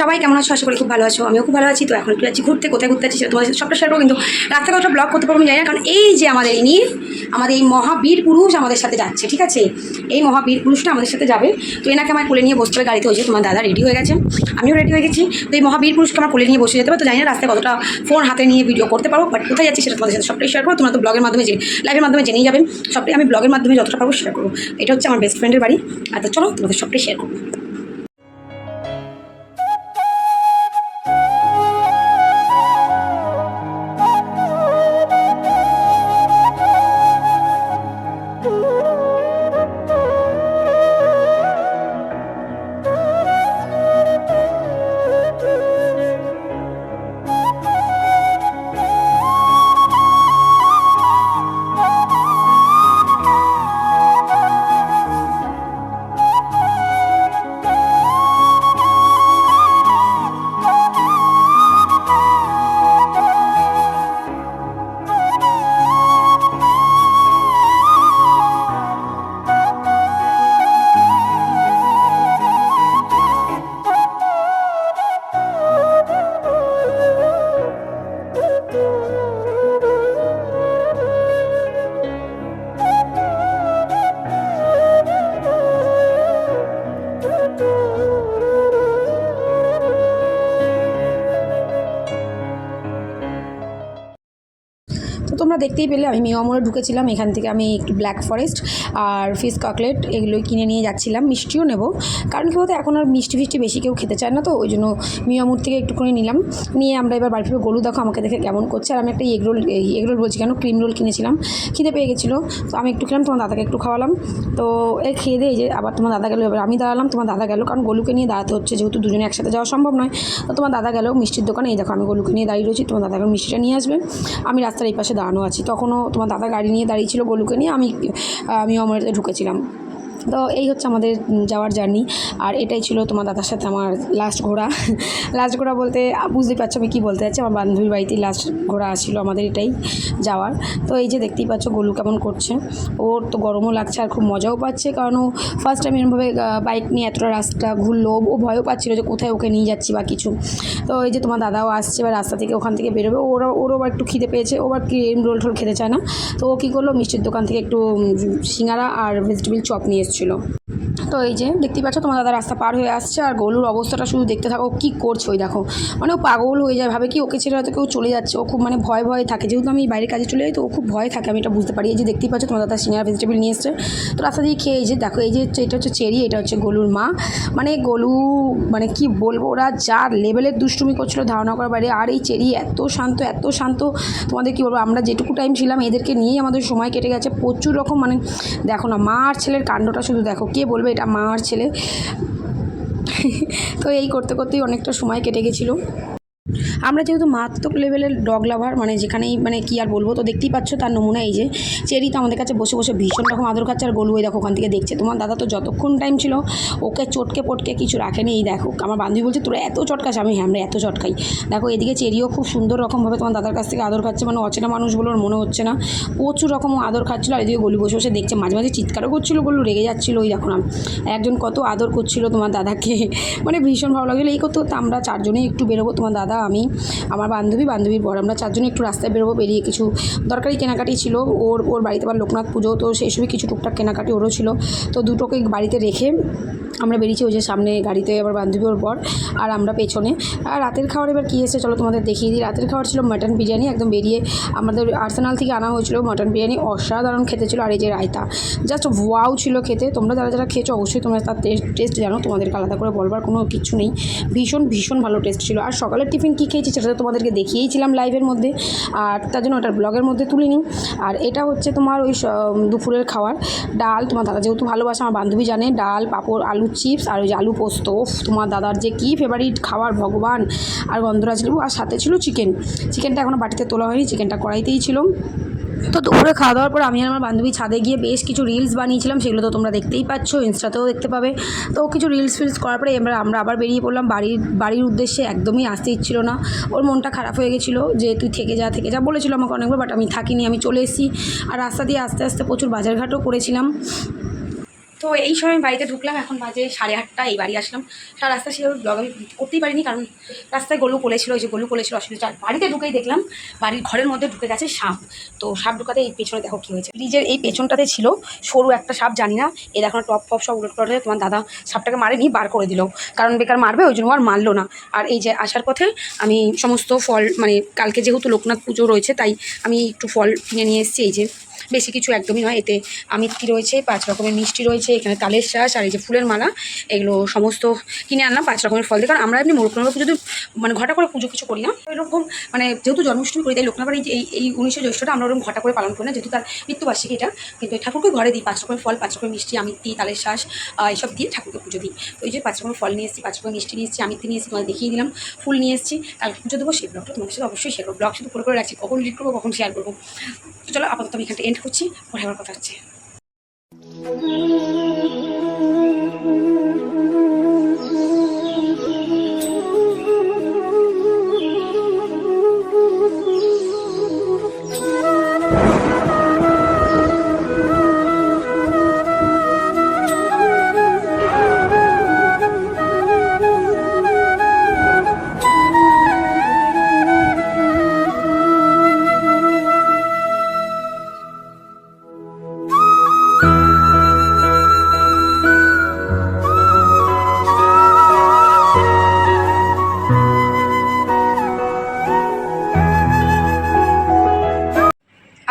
সবাই কেমন আছো? আশা করি খুব ভালো আছো। আমিও খুব ভালো আছি। তো এখন একটু যাচ্ছি ঘুরতে। কোথায় ঘুরতে যাচ্ছি সেটা তোমাদের সবটা শেয়ার কিন্তু রাস্তা কতটা ব্লগ করতে পারব জানি না। কারণ এই যে আমাদের ইনি, আমাদের এই মহাবীর পুরুষ আমাদের সাথে যাচ্ছে, ঠিক আছে? এই মহাবীর পুরুষটা আমাদের সাথে যাবে। তো এনাকে আমার কোলে নিয়ে বসতে হবে। গাড়িতে হয়েছে তোমার দাদা রেডি হয়ে গেছে। আমিও রেডি হয়ে গেছি। তো এই মহাবীর পুরুষকে আমার কোলে নিয়ে বসে যেতে হবে। তো জানি না রাস্তায় কতটা ফোন হাতে নিয়ে ভিডিও করতে পারব। বাট কোথায় যাচ্ছি সেটা তোমাদের সাথে সবটাই শেয়ার করব। তোমরা তো ব্লগের মাধ্যমে জেনে লাইভের মাধ্যমে জেনেই যাবেন সবটাই আমি ব্লগের মাধ্যমে যতটা পারব শেয়ার করব। এটা হচ্ছে আমার বেস্ট ফ্রেন্ডের বাড়ি। আর তো চলো তোমাদের সবটাই শেয়ার করব। তোমরা দেখতেই পেলে, আমি মেওয়ামোড়ে ঢুকেছিলাম, এখান থেকে আমি একটু ব্ল্যাক ফরেস্ট আর ফিশ ককলেট এগুলোই কিনে নিয়ে যাচ্ছিলাম, মিষ্টিও নেব। কারণ কী বলতো, এখন আর মিষ্টি ফিষ্টি বেশি কেউ খেতে চায় না তো, ওই জন্য মিয়ামুর থেকে একটুখানি নিলাম। নিয়ে আমরা এবার বাড়ি ফিরে গলু দেখো আমাকে দেখে কেমন করছে। আর আমি একটা এগ রোল এগ রোল বলছি কেন? ক্রিম রোল কিনেছিলাম। খিদে পেয়ে গেছিল। তো আমি একটু খেলাম, তোমার দাদাকে একটু খাওয়ালাম। তো এই খেয়ে দিয়ে যে আবার তোমার দাদা গেলো। এবার আমি দাঁড়ালাম, তোমার দাদা গেলো। কারণ গলুকে নিয়ে দাঁড়াতে হচ্ছে, যেহেতু দুজনে একসাথে যাওয়া সম্ভব নয়। তো তোমার দাদা গেলো মিষ্টির দোকানে। এই দেখো, আমি গলুকে নিয়ে দাঁড়িয়ে রয়েছি। তোমার দাদা মিষ্টিটা নিয়ে আসবে। আমি রাস্তার এই পাশে দাঁড়ানো আছি। তখনও তোমার দাদা গাড়ি নিয়ে দাঁড়িয়েছিল গোলুকে নিয়ে আমি আমি অমরেতে ঢুকেছিলাম। তো এই হচ্ছে আমাদের যাওয়ার জার্নি। আর এটাই ছিল তোমার দাদার সাথে আমার লাস্ট ঘোরা। লাস্ট ঘোরা বলতে বুঝতেই পারছ আমি কী বলতে চাচ্ছি আমার বান্ধবীর বাড়িতেই লাস্ট ঘোরা আসছিল আমাদের এটাই যাওয়ার। তো এই যে দেখতেই পাচ্ছ গলু কেমন করছে। ওর তো গরমও লাগছে আর খুব মজাও পাচ্ছে। কারণ ও ফার্স্ট টাইম এরমভাবে বাইক নিয়ে এতটা রাস্তা ঘুরলো। ও ভয়ও পাচ্ছিলো যে কোথায় ওকে নিয়ে যাচ্ছি বা কিছু। তো এই যে তোমার দাদাও আসছে বা রাস্তা থেকে ওখান থেকে বেরোবে। ওরা, ওরও আবার একটু খিদে পেয়েছে। ও আবার রোল টোল খেতে চায় না। তো ও কী করল? মিষ্টির দোকান থেকে একটু সিঙ্গারা আর ভেজিটেবিল চপ নিয়ে এসেছিল তো এই যে দেখতে পাচ্ছ, তোমার দাদা রাস্তা পার হয়ে আসছে আর গলুর অবস্থাটা শুধু দেখতে থাকো কী করছে ওই দেখো। মানে ও পাগল হয়ে যায়, ভাবে কি ওকে ছেড়ে হয়তো কেউ চলে যাচ্ছে, ও খুব মানে ভয় ভয় থাকে। যেহেতু আমি বাইরের কাজে চলে যাই, তো ও খুব ভয় থাকে, আমি এটা বুঝতে পারি। এই যে দেখতেই পাচ্ছ, তোমার দাদা সিঙ্গারা ভেজিটেবল নিয়ে এসছে। তো রাস্তা দিয়ে খেয়ে এই যে দেখো, এই যে এটা হচ্ছে চেরি, এটা হচ্ছে গলুর মা। মানে গলু মানে কি বলব, ওরা যার লেভেলের দুষ্টুমি করছিল ধারণা করার বাইরে, আর এই চেরি এত শান্ত এত শান্ত। তোমাদের কি বলব, আমরা যেটুকু টাইম ছিলাম, এদেরকে নিয়েই আমাদের সময় কেটে গেছে। প্রচুর রকম মানে দেখো না, মা আর ছেলের কাণ্ডটা শুধু দেখো কে বলবে এটা মা আর ছেলে? তো এই করতে করতেই অনেকটা সময় কেটে গেছিল। আমরা যেহেতু মারাত্মক লেভেলের ডগ লাভার মানে যেখানেই মানে কি আর বলব, তো দেখতেই পাচ্ছ তার নমুনা এই যে। চেরি তো আমাদের কাছে বসে বসে ভীষণ রকম আদর খাচ্ছে, আর গলু দেখো ওখান থেকে দেখছে। তোমার দাদা তো যতক্ষণ টাইম ছিল, ওকে চটকে পটকে কিছু রাখেনি, এই দেখো। আমার বান্ধবী বলছে, তোরা এত চটকাস, আমি হ্যাঁ আমরা এত চটকাই। দেখো, এদিকে চেরিও খুব সুন্দর রকমভাবে তোমার দাদার কাছ থেকে আদর খাচ্ছে মানে অচেনা মানুষ বলে মনে হচ্ছে না। প্রচুর রকম আদর খাচ্ছিলো, আর এদিকে গলু বসে বসে দেখছে। মাঝে মাঝে চিৎকারও করছিল, গলু রেগে যাচ্ছিল, ওই দেখো না। একজন কত আদর করছিল তোমার দাদাকে। মানে ভীষণ ভালো লাগছিল এই করতে আমরা চারজনেই একটু বেরোবো, তোমার দাদা আমি আমার বান্ধবী, বান্ধবীর বর। আমরা চারজনে একটু রাস্তায় বেরোবো, বেরিয়ে কিছু দরকারি কেনাকাটি ছিল। ওর ওর বাড়িতে আবার লোকনাথ পুজো, তো সেই সবই কিছু টুকটাক কেনাকাটি ওরও ছিল। তো দুটোকে বাড়িতে রেখে আমরা বেরিয়েছি ওই যে সামনে গাড়িতে আবার বান্ধবী ওর বর আর আমরা পেছনে। আর রাতের খাবার এবার কী এসে চলো তোমাদের দেখিয়ে দিই। রাতের খাবার ছিল মাটন বিরিয়ানি, একদম বেরিয়ে আমাদের আর্সেনাল থেকে আনা হয়েছিল মাটন বিরিয়ানি। অসাধারণ খেতে ছিল আর এই যে রায়তা। জাস্ট ওয়াও ছিল খেতে। তোমরা যারা যারা খেয়েছো অবশ্যই তোমরা তার টেস্ট জানো। তোমাদেরকে আলাদা করে বলবার কোনো কিছু নেই। ভীষণ ভীষণ ভালো টেস্ট ছিল। আর সকালের টিফিন কী খেয়েছি সেটা তো তোমাদেরকে দেখিয়েইছিলাম লাইভের মধ্যে। আর তার জন্য ওটার ব্লগের মধ্যে তুলে নিই। আর এটা হচ্ছে তোমার ওই দুপুরের খাওয়ার। ডাল, তোমার দাদা যেহেতু ভালোবাসে, আমার বান্ধবী জানে, ডাল, পাঁপড় আলু চিপস আর ওই যে আলু পোস্ত তোমার দাদার যে কী ফেভারিট খাবার, ভগবান। আর গন্ধরাজ লেবু, আর সাথে ছিল চিকেন চিকেনটা এখনও বাটিতে তোলা হয়নি চিকেনটা কড়াইতেই ছিল। তো দুপুরে খাওয়া দাওয়ার পর আমি আর আমার বান্ধবী ছাদে গিয়ে বেশ কিছু রিলস বানিয়েছিলাম, সেগুলো তো তোমরা দেখতেই পাচ্ছ, ইনস্টাতেও দেখতে পাবে। তো কিছু রিলস ফিলস করার পরে এবার আমরা আবার বেরিয়ে পড়লাম, বাড়ির বাড়ির উদ্দেশ্যে একদমই আসতে ইচ্ছিল না। ওর মনটা খারাপ হয়ে গেছিল যে তুই থেকে যা থেকে যা, বলেছিলো আমাকে অনেকবার বাট আমি থাকিনি, আমি চলে এসেছি। আর রাস্তা দিয়ে আস্তে আস্তে প্রচুর বাজারঘাটও করেছিলাম। তো এই সময় বাড়িতে ঢুকলাম, এখন বাজে সাড়ে আটটা, এই বাড়ি আসলাম। সারা রাস্তা সেভাবে ব্লগ আমি করতেই পারিনি, কারণ রাস্তায় গলু পড়েছিল, ওই যে গলু পড়েছিল, অসুবিধা। বাড়িতে ঢুকেই দেখলাম, বাড়ির ঘরের মধ্যে ঢুকে গেছে সাপ। তো সাপ ঢুকাতে এই পেছনে দেখো কী হয়েছে। ফ্রিজের এই পেছনটাতে ছিল সরু একটা সাপ, জানি না। এই দেখো টপ ফপ সব উলট করে তোমার দাদা সাপটাকে মারেনি, বার করে দিল। কারণ বেকার মারবে, ওই জন্য আর মারলো না। আর এই যে আসার পথে আমি সমস্ত ফল মানে কালকে যেহেতু লোকনাথ পুজো রয়েছে, তাই আমি একটু ফল কিনে নিয়ে এসেছি, এই যে বেশি কিছু একদমই নয়। এতে আমিত্তি রয়েছে পাঁচ রকমের মিষ্টি রয়েছে এখানে তালের শ্বাস আর এই যে ফুলের মালা এগুলো সমস্ত কিনে আনলাম পাঁচ রকমের ফল দিয়ে। কারণ আমরা এমনি মোরকনাবার পুজো মানে ঘটা করে পুজো কিছু করি না। এরকম মানে যেহেতু জন্মাষ্টমী করি তাই লোকনাবার এই এই উনিশে জ্যৈষ্ঠটা আমরা ওরকম ঘটা করে পালন করি না যেহেতু তার মৃত্যুবার্ষিকী এটা। কিন্তু ঠাকুরকে ঘরে দিই পাঁচ রকমের ফল পাঁচ রকমের মিষ্টি আমিত্তি তালের আহ, এইসব দিয়ে ঠাকুরকে পুজো দিই। এই যে পাঁচ রকমের ফল নিয়ে এসেছি পাঁচ রকমের মিষ্টি নিয়ে এসেছি আমিত্তি নিয়ে এসেছি তোমাদের দেখিয়ে দিলাম ফুল নিয়ে এসেছি কালকে পুজো দেবো সেই ব্লগটা তোমাদের সাথে অবশ্যই শেয়ার করব। ব্লগ শুধু করে রাখছি কখন লিড করব কখন শেয়ার করব। চলো আপাতত আমি এখানটা এন্ড করছি পরে আবার কথা হচ্ছে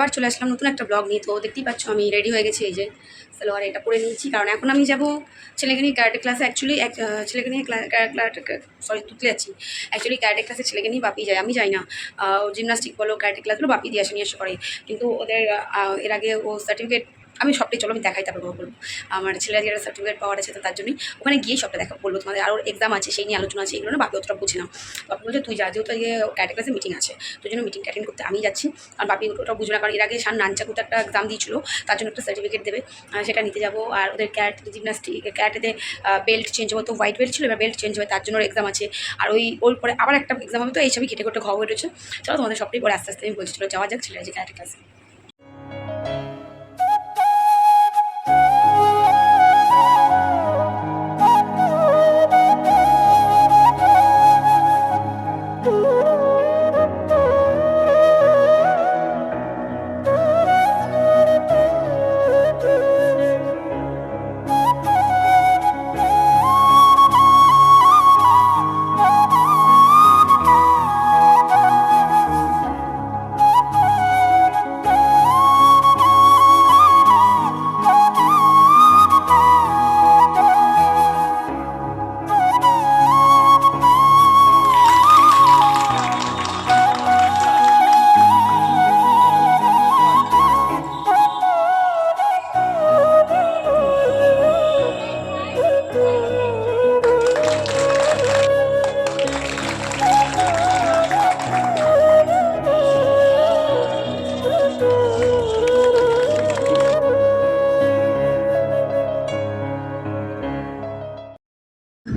আবার চলে আসলাম নতুন একটা ব্লগ নিয়ে। তো দেখতেই পাচ্ছ আমি রেডি হয়ে গেছি এই যে। সালোয়ার এটা পরে নিয়েছি, কারণ এখন আমি যাব ছেলেকে নিয়ে ক্যারাটে ক্লাসে অ্যাকচুয়ালি এক ছেলেকে নিয়ে সরি তুলতে যাচ্ছি। অ্যাকচুয়ালি ক্যারাটে ক্লাসে ছেলেকে নিয়ে বাপি যায়, আমি যাই না। জিমনাস্টিক বলো ক্যারাটে ক্লাসগুলো বাপি দিয়ে আসে, নিয়ে এসে করে। কিন্তু ওদের এর আগে ও সার্টিফিকেট আমি সবটাই, চলো আমি দেখাই, তারপর বলব। আমার ছেলে আজকে একটা সার্টিফিকেট পাওয়ার আছে, তো তার জন্যই ওখানে গিয়ে সবটা দেখা বলব তোমাদের। আরও এক্সাম আছে, সেই নিয়ে আলোচনা আছে, এগুলো না বাপি অতটা বুঝে না। বাপি বলছে, তুই যা, যেহেতু আজকে ক্যারাটে ক্লাসে মিটিং আছে, তোর জন্য মিটিং অ্যাটেন্ড করতে আমি যাচ্ছি। আর বাপি ওটা বুঝবে না, কারণ এর আগে সান নানচাকুতে একটা এক্সাম দিয়েছিল, তার জন্য একটা সার্টিফিকেট দেবে সেটা নিতে যাব। আর ওদের ক্যাট জিমনাস্টিক ক্যারাটেতে বেল্ট চেঞ্জ হবে, তো হোয়াইট বেল্ট ছিল, এবার বেল্ট চেঞ্জ হবে, তার জন্য এক্সাম আছে। আর ওই, ওর পরে আবার একটা এক্সাম হবে, তো এই এইসবই কেটে কেটে খবর রয়েছে। চলো তোমাদের সবটাই পরে আস্তে আস্তে আমি বলছি, চলো যাওয়া যাক ছেলে যে ক্যারাটে ক্লাসে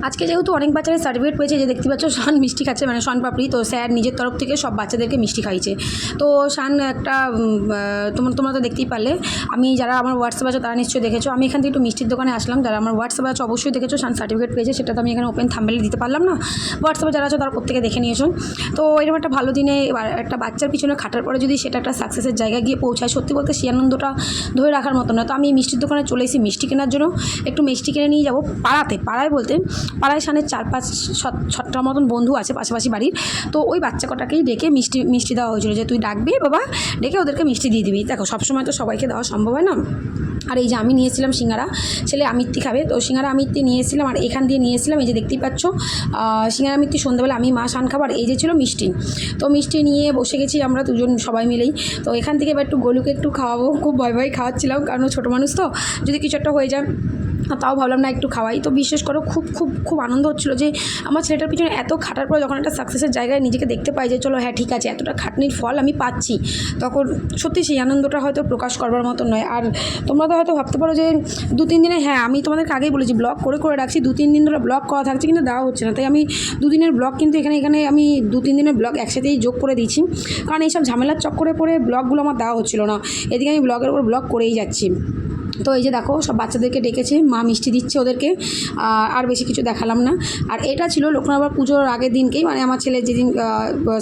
আজকে যেহেতু অনেক বাচ্চারা সার্টিফিকেট পেয়েছে, যে দেখতে পাচ্ছ শান মিষ্টি খাচ্ছে মানে শান পাপড়ি। তো স্যার নিজের তরফ থেকে সব বাচ্চাদেরকে মিষ্টি খাইছে তো শান একটা তোমরা তোমরা তো দেখতেই পারলে। আমি যারা আমার হোয়াটসঅ্যাপ আছে, তারা নিশ্চয়ই দেখেছ। আমি এখান থেকে একটু মিষ্টির দোকানে আসলাম। যারা আমার হোয়াটসঅ্যাপ আছে, অবশ্যই দেখেছ, শান সার্টিফিকেট পেয়েছে। সেটা তো আমি এখানে ওপেন থাম্বেলে দিতে পারলাম না। হোয়াটসঅ্যাপে যারা আছো, তারা প্রত্যেকে দেখে নিয়েছো। তো এরকম একটা ভালো দিনে একটা বাচ্চার পিছনে খাটার পরে যদি সেটা একটা সাকসেসের জায়গায় গিয়ে পৌঁছায়, সত্যি বলতে সেই আনন্দটা ধরে রাখার মতো না। তো আমি মিষ্টির দোকানে চলে এসেছি মিষ্টি কেনার জন্য। একটু মিষ্টি কিনে নিয়ে যাব। পাড়াতে, পাড়ায় বলতে পাড়ায় সানের চার পাঁচ সাত ছটা মতন বন্ধু আছে পাশাপাশি বাড়ির। তো ওই বাচ্চা কটাকেই ডেকে মিষ্টি মিষ্টি দেওয়া হয়েছিল যে তুই ডাকবি বাবা, ডেকে ওদেরকে মিষ্টি দিয়ে দিবি। দেখো, সবসময় তো সবাইকে দেওয়া সম্ভব হয় না। আর এই যে আমি নিয়েছিলাম সিঙ্গারা, ছেলে আমিত্তি খাবে। তো সিঙ্গারা আমিত্তি নিয়েছিলাম আর এখান দিয়ে নিয়েছিলাম, এই যে দেখতেই পাচ্ছ সিঙ্গারা আমিত্তি সন্ধ্যাবেলা আমি মা সান খাবার, এই যে ছিল মিষ্টি। তো মিষ্টি নিয়ে বসে গেছি আমরা দুজন সবাই মিলেই। তো এখান থেকে এবার একটু গলুকে একটু খাওয়াবো, খুব ভয় ভয় খাওয়াচ্ছিলাম, কারণ ছোটো মানুষ তো, যদি কিছু একটা হয়ে যায়। তাও ভাবলাম না একটু খাওয়াই। তো বিশ্বাস করো খুব খুব খুব আনন্দ হচ্ছিল যে আমার ছেলেটার পিছনে এত খাটার পর যখন একটা সাকসেসের জায়গায় নিজেকে দেখতে পাই যে, চলো হ্যাঁ ঠিক আছে, এতটা খাটনির ফল আমি পাচ্ছি। তখন সত্যি সেই আনন্দটা হয়তো প্রকাশ করবার মতো নয়। আর তোমরা তো হয়তো ভাবতে পারো যে, দু, তিন দিনে হ্যাঁ আমি তোমাদেরকে আগেই বলেছি ব্লগ করে করে রাখছি, দু, তিন দিন ধরে ব্লগ করা থাকছে কিন্তু দেওয়া হচ্ছে না। তাই আমি দুদিনের ব্লগ কিন্তু এখানে এখানে আমি দু, তিন দিনের ব্লগ একসাথেই যোগ করে দিয়েছি। কারণ এইসব ঝামেলার চক্করে পড়ে ব্লগগুলো আমার দেওয়া হচ্ছিল না। এদিকে আমি ব্লগের উপর ব্লগ করেই যাচ্ছি। তো এই যে দেখো, সব বাচ্চাদেরকে ডেকেছে, মা মিষ্টি দিচ্ছে ওদেরকে, আর বেশি কিছু দেখালাম না। আর এটা ছিল লোকনাথ পুজোর আগের দিনকেই মানে আমার ছেলে যেদিন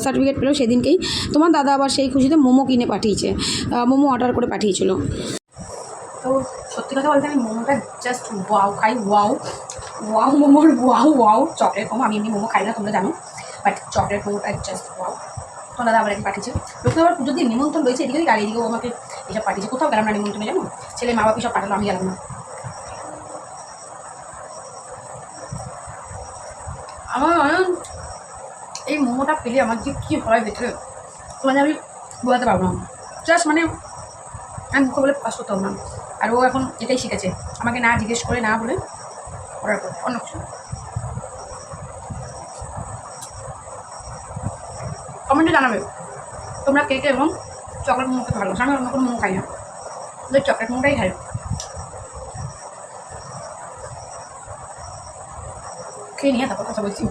সার্টিফিকেট পেল সেদিনকেই। তোমার দাদা আবার সেই খুশিতে মোমো কিনে পাঠিয়েছে মোমো অর্ডার করে পাঠিয়েছিল। তো সত্যি কথা বলতে আমি মোমোটা জাস্ট ওয়াও খাই ওয়াও ওয়াও মোমোর ওয়াও ওয়াও চকলেট মোমো, আমি এমনি মোমো খাই না, তোমরা জানো। বাট চকলেট মোমোটা জাস্ট ওয়াও তো দাদা আবার এদিকে পাঠিয়েছে। লোকনাথ আবার পুজোর দিন নিমন্ত্রণ রয়েছে, এদিকে আর এদিকেও আমাকে এসব পাঠিয়েছে। কোথাও গেলাম না, নিমন্ত্রণে, জানো? ছেলে মা বাপি সব পাঠালো, আমি গেলাম না। আমার এই মোমোটা পেলে আমার যে কী হয় ভেতরে মানে আমি বোঝাতে পারব না। জাস্ট মানে আমি মুখে বলে প্রকাশ করতে না। আর ও এখন এটাই শিখেছে। আমাকে না জিজ্ঞেস করে, না বলে অর্ডার করে অন্য কিছু কমেন্টে জানাবে। তোমরা কে কে এবং চকলেট মোমো ভালোবাসো আমি অন্য কোনো মোমো খাই না। ওদের চকলেট মোমোটাই খাই। খেয়ে নিয়ে তারপর কথা বলছি।